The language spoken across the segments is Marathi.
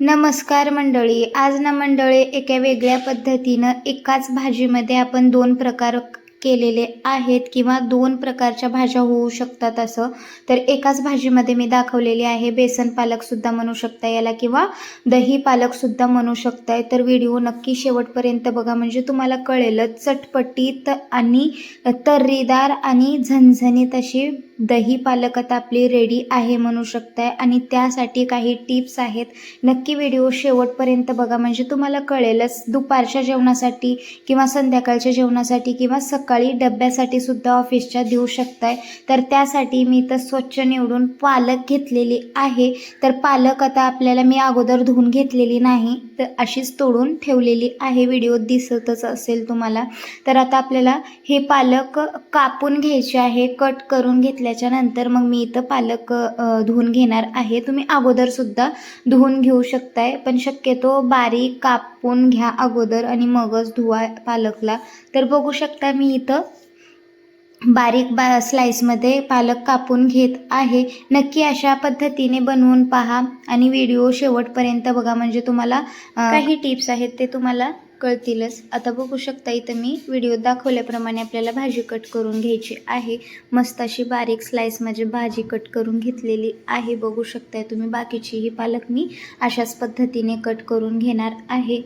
नमस्कार मंडळी. आज ना मंडळी एका वेगळ्या पद्धतीनं एकाच भाजीमध्ये आपण दोन प्रकार केलेले आहेत किंवा दोन प्रकारच्या भाज्या होऊ शकतात असं. तर एकाच भाजीमध्ये मी दाखवलेली आहे बेसन पालकसुद्धा म्हणू शकता याला किंवा दही पालकसुद्धा म्हणू शकताय. तर व्हिडिओ नक्की शेवटपर्यंत बघा म्हणजे तुम्हाला कळेलच चटपटीत आणि तर्रीदार आणि झणझणीत अशी दही पालक आता आपली रेडी आहे म्हणू शकताय. आणि त्यासाठी काही टिप्स आहेत. नक्की व्हिडिओ शेवटपर्यंत बघा म्हणजे तुम्हाला कळेलच दुपारच्या जेवणासाठी किंवा संध्याकाळच्या जेवणासाठी किंवा सकाळी डब्यासाठी सुद्धा ऑफिसच्या देऊ शकताय. तर त्यासाठी मी तर स्वच्छ निवडून पालक घेतलेली आहे. तर पालक आता आपल्याला मी अगोदर धुवून घेतलेली नाही. तर अशीच तोडून ठेवलेली आहे. व्हिडिओ दिसतच असेल तुम्हाला. तर आता आपल्याला हे पालक कापून घ्यायचे आहे. कट करून घेतल्याच्या नंतर मग मी इथं पालक धुवून घेणार आहे. तुम्ही अगोदरसुद्धा धुवून घेऊ शकताय पण शक्यतो बारीक कापून घ्या अगोदर आणि मगच धुवा पालकला. तर बघू शकता मी इथं बारीक बा स्लाईसमध्ये पालक कापून घेत आहे. नक्की अशा पद्धतीने बनवून पहा आणि व्हिडिओ शेवटपर्यंत बघा. म्हणजे तुम्हाला काही टिप्स आहेत ते तुम्हाला कळतीलच. आता बघू शकता इथं मी व्हिडिओ दाखवल्याप्रमाणे आपल्याला भाजी कट करून घ्यायची आहे. मस्त अशी बारीक स्लाईस म्हणजे भाजी कट करून घेतलेली आहे. बघू शकताय तुम्ही बाकीची ही पालक मी अशाच पद्धतीने कट करून घेणार आहे.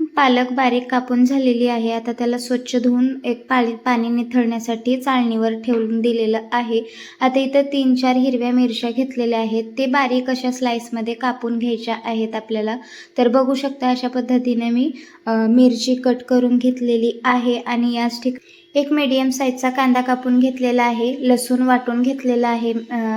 पालक बारीक कापून झालेली आहे. आता त्याला स्वच्छ धुवून एक पाणी पाणी निथळण्यासाठी चाळणीवर ठेवून दिलेलं आहे. आता इथं तीन चार हिरव्या मिरच्या घेतलेल्या आहेत. ते बारीक अशा स्लाईसमध्ये कापून घ्यायच्या आहेत आपल्याला. तर बघू शकता अशा पद्धतीने मी मिरची कट करून घेतलेली आहे. आणि याच ठिकाणी एक मीडियम साईजचा कांदा कापून घेतलेला आहे लसूण वाटून घेतलेला आहे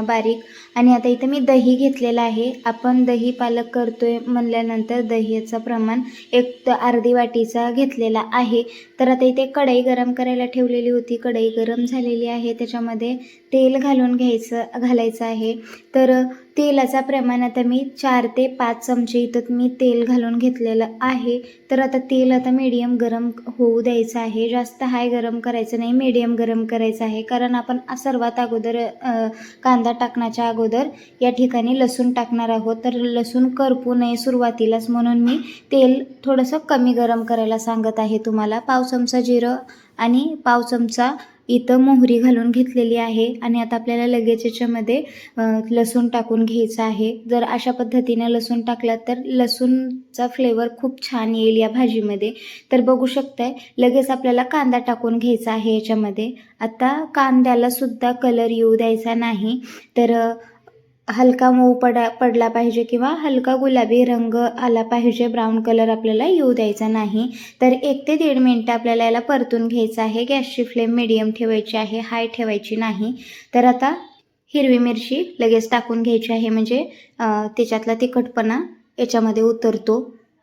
बारीक. आणि आता इथं मी दही घेतलेलं आहे. आपण दही पालक करतोय म्हणल्यानंतर दह्याचं प्रमाण एक अर्धी वाटीचा घेतलेला आहे. तर आता इथे कढई गरम करायला ठेवलेली होती. कढई गरम झालेली आहे. त्याच्यामध्ये तेल घालून घ्यायचं घालायचं आहे. तर तेलाचा प्रमाण आता मी चार ते पाच चमचे इथं मी तेल घालून घेतलेलं आहे. तर आता तेल आता मीडियम गरम होऊ द्यायचं आहे. जास्त हाय गरम करायचं नाही मीडियम गरम करायचं आहे. कारण आपण सर्वात अगोदर कांदा टाकण्याच्या अगोदर या ठिकाणी लसूण टाकणार आहोत. तर लसूण करपू नये सुरुवातीलाच म्हणून मी तेल थोडंसं कमी गरम करायला सांगत आहे तुम्हाला. पाव चमचा जिरं आणि पाव चमचा इथं मोहरी घालून घेतलेली आहे. आणि आता आपल्याला लगेच याच्यामध्ये लसूण टाकून घ्यायचं आहे. जर अशा पद्धतीने लसूण टाकला तर लसूणचा फ्लेवर खूप छान येईल या भाजीमध्ये. तर बघू शकताय लगेच आपल्याला कांदा टाकून घ्यायचा आहे याच्यामध्ये. आता कांद्याला सुद्धा कलर येऊ द्यायचा नाही. तर हलका मऊ पडा पडला पाहिजे किंवा हलका गुलाबी रंग आला पाहिजे. ब्राऊन कलर आपल्याला येऊ द्यायचा नाही. तर एक ते दीड मिनटं आपल्याला याला परतून घ्यायचं आहे. गॅसची फ्लेम मिडियम ठेवायची आहे हाय ठेवायची नाही. तर आता हिरवी मिरची लगेच टाकून घ्यायची आहे. म्हणजे त्याच्यातला तिखटपणा याच्यामध्ये उतरतो.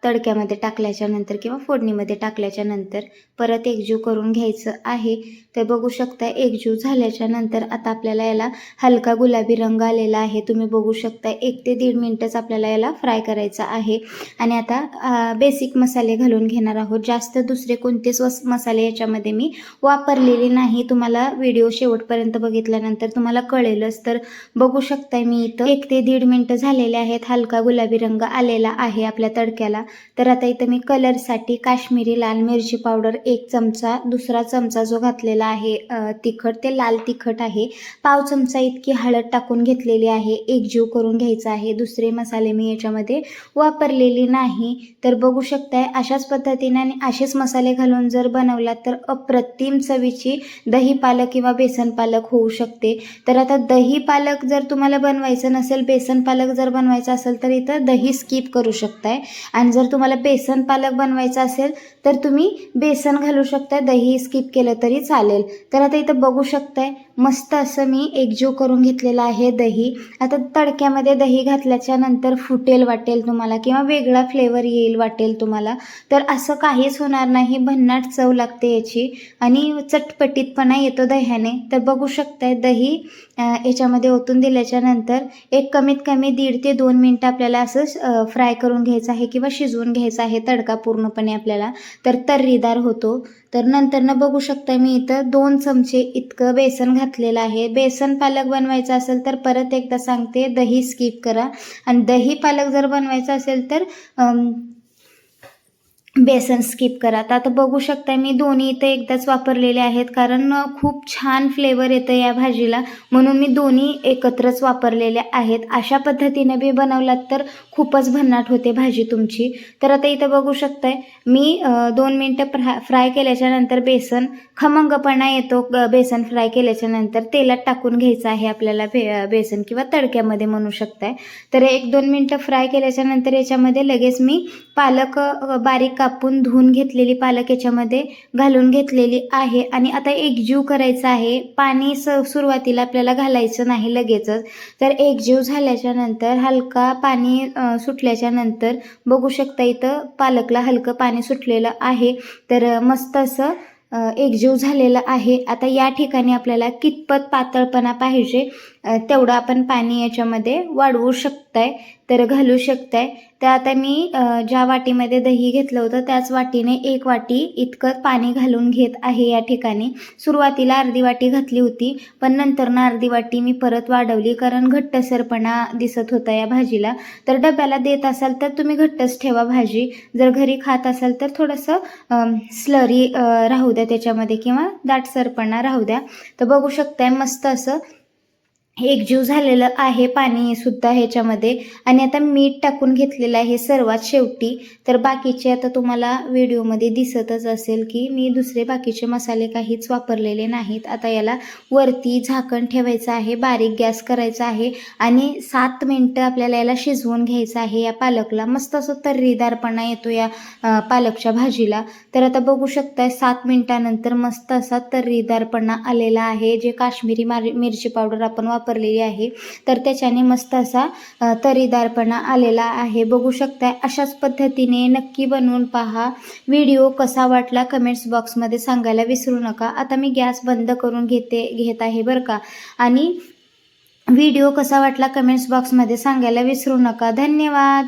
तडक्यामध्ये टाकल्याच्या नंतर किंवा फोडणीमध्ये टाकल्याच्या नंतर परत एकजीव करून घ्यायचं आहे. तर बघू शकता एकजीव झाल्याच्यानंतर आता आपल्याला याला हलका गुलाबी रंग आलेला आहे. तुम्ही बघू शकता एक ते दीड मिनटंच आपल्याला याला फ्राय करायचं आहे. आणि आता बेसिक मसाले घालून घेणार आहोत. जास्त दुसरे कोणतेच वस मसाले याच्यामध्ये मी वापरलेले नाही. तुम्हाला व्हिडिओ शेवटपर्यंत बघितल्यानंतर तुम्हाला कळेलच. तर बघू शकताय मी इथं एक ते दीड मिनटं झालेले आहेत. हलका गुलाबी रंग आलेला आहे आपल्या तडक्याला. तर आता इथं मी कलरसाठी काश्मीरी लाल मिरची पावडर एक चमचा दुसरा चमचा जो घातलेला आहे तिखट ते लाल तिखट आहे. पाव चमचा इतकी हळद टाकून घेतलेली आहे एकजीव करून घ्यायचा आहे. दुसरे मसाले मी याच्यामध्ये वापरलेली नाही. तर बघू शकताय अशाच पद्धतीने आणि असेच मसाले घालून जर बनवला तर अप्रतिम चवीची दही पालक किंवा बेसन पालक होऊ शकते. तर आता दही पालक जर तुम्हाला बनवायचं नसेल बेसन पालक जर बनवायचं असेल तर इथं दही स्किप करू शकताय. आणि जर जर तुम्हाला बेसन पालक बनवायचं असेल तर तुम्ही बेसन घालू शकताय दही स्किप केलं तरी चालेल. तर आता इथं बघू शकताय मस्त असं मी एकजीव करून घेतलेलं आहे दही. आता तडक्यामध्ये दही घातल्याच्या नंतर फुटेल वाटेल तुम्हाला किंवा वेगळा फ्लेवर येईल वाटेल तुम्हाला. तर असं काहीच होणार नाही भन्नाट चव लागते याची. आणि चटपटीतपणा येतो दह्याने. तर बघू शकताय दही याच्यामध्ये ओतून दिल्याच्या नंतर एक कमीत कमी दीड ते दोन मिनटं आपल्याला असं फ्राय करून घ्यायचं आहे किंवा शिज शिजवून घ्यायचा आहे तडका पूर्णपणे आपल्याला. तर तर्रीदार होतो. तर नंतरनं बघू शकता मी इथं दोन चमचे इतकं बेसन घातलेलं आहे. बेसन पालक बनवायचं असेल तर परत एकदा सांगते दही स्किप करा. आणि दही पालक जर बनवायचं असेल तर बेसन स्किप करा. तर आता बघू शकता मी दोन्ही इथं एकदाच वापरलेले आहेत कारण खूप छान फ्लेवर येतं या भाजीला. म्हणून मी दोन्ही एकत्रच वापरलेले आहेत. अशा पद्धतीने बी बनवलात तर खूपच भन्नाट होते भाजी तुमची. तर आता इथं बघू शकताय मी दोन मिनटं फ्रा फ्राय केल्याच्यानंतर बेसन खमंगपणा येतो बेसन फ्राय केल्याच्यानंतर तेलात टाकून घ्यायचं आहे आपल्याला बे बेसन किंवा तडक्यामध्ये म्हणू शकताय. तर एक दोन मिनटं फ्राय केल्याच्यानंतर याच्यामध्ये लगेच मी पालक बारीक कापून धुवून घेतलेली पालक याच्यामध्ये घालून घेतलेली आहे. आणि आता एकजीव करायचा आहे. पाणी स सुरुवातीला आपल्याला घालायचं नाही लगेचच. तर एकजीव झाल्याच्यानंतर हलका पाणी सुटल्याच्या नंतर बघू शकता इथं पालकला हलकं पाणी सुटलेलं आहे. तर मस्त असं एकजीव झालेलं आहे. आता या ठिकाणी आपल्याला कितपत पातळपणा पाहिजे तेवढं आपण पाणी याच्यामध्ये वाढवू शकताय तर घालू शकताय. तर आता मी ज्या वाटीमध्ये दही घेतलं होतं त्याच वाटीने एक वाटी इतकं पाणी घालून घेत आहे या ठिकाणी. सुरुवातीला अर्धी वाटी घातली होती पण नंतर ना अर्धी वाटी मी परत वाढवली कारण घट्टसरपणा दिसत होता या भाजीला. तर डब्याला देत असाल तर तुम्ही घट्टच ठेवा भाजी. जर घरी खात असाल तर थोडंसं स्लरी राहू द्या त्याच्यामध्ये किंवा दाटसरपणा राहू द्या. तर बघू शकताय मस्त असं एकजीव झालेलं आहे पाणी सुद्धा ह्याच्यामध्ये. आणि आता मीठ टाकून घेतलेलं आहे सर्वात शेवटी. तर बाकीचे आता तुम्हाला व्हिडिओमध्ये दिसतच असेल की मी दुसरे बाकीचे मसाले काहीच वापरलेले नाहीत. आता याला वरती झाकण ठेवायचं आहे बारीक गॅस करायचा आहे आणि सात मिनटं आपल्याला याला शिजवून घ्यायचं आहे. या पालकला मस्त असं तर्रीदारपणा येतो या पालकच्या भाजीला. तर आता बघू शकताय सात मिनटानंतर मस्त असा तर्रीदारपणा आलेला आहे. जे काश्मीरी मार मिरची पावडर आपण वापरलेली आहे. तर त्याच्याने मस्त असा तरीदारपणा आलेला आहे. बघू शकताय अशाच पद्धतीने नक्की बनवून पहा. व्हिडिओ कसा वाटला कमेंट्स बॉक्समध्ये सांगायला विसरू नका. आता मी गॅस बंद करून घेते घेत आहे बरं का. आणि व्हिडिओ कसा वाटला कमेंट्स बॉक्समध्ये सांगायला विसरू नका. धन्यवाद!